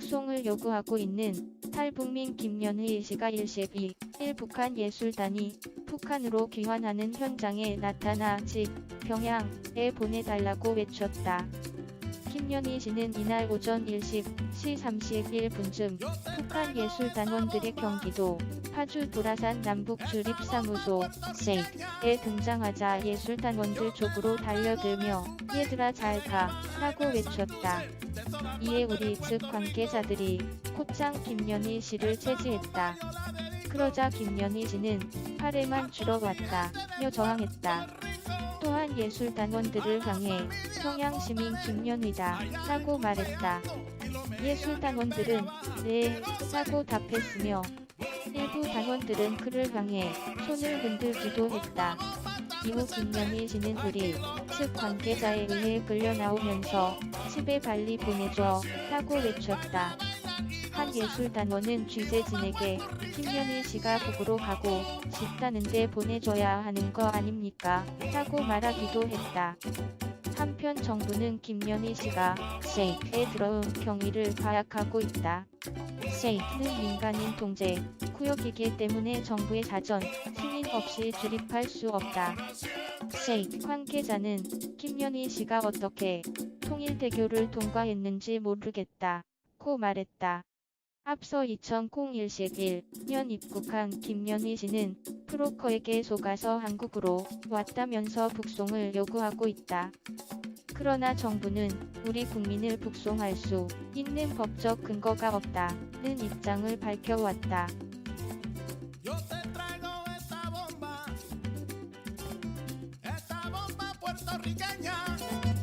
북송을 요구하고 있는 탈북민 김연희 씨가 일시비 1 북한 예술단이 북한으로 귀환하는 현장에 나타나 집 평양에 보내달라고 외쳤다. 김연희 씨는 이날 오전 1시 31분쯤 북한 예술단원들의 경기도 파주 도라산 남북주립사무소 세이에 등장하자 예술단원들 쪽으로 달려들며 얘들아 잘가 라고 외쳤다. 이에 우리 측 관계자들이 곧장 김연희 씨를 체지했다. 그러자 김연희 씨는 팔에만 줄어왔다며 저항했다. 또한 예술단원들을 향해 평양시민 김연희다 라고 말했다. 예술단원들은 네 라고 답했으며 일부 단원들은 그를 향해 손을 흔들기도 했다. 이후 김연희 씨는 우리 측 관계자에 의해 끌려 나오면서 집에 빨리 보내줘 라고 외쳤다. 한 예술단원은 취재진에게 김연희 씨가 북으로 가고 싶다는데 보내줘야 하는 거 아닙니까? 라고 말하기도 했다. 한편 정부는 김연희 씨가 세이에 들어온 경위를 파악하고 있다. 세이는 민간인 통제 구역이기 때문에 정부의 사전 승인 없이 출입할 수 없다. 세이 관계자는 김연희 씨가 어떻게 통일대교를 통과했는지 모르겠다. 고 말했다. 앞서 2011년 입국한 김연희 씨는 프로커에게 속아서 한국으로 왔다면서 북송을 요구하고 있다. 그러나 정부는 우리 국민을 북송할 수 있는 법적 근거가 없다는 입장을 밝혀왔다. 야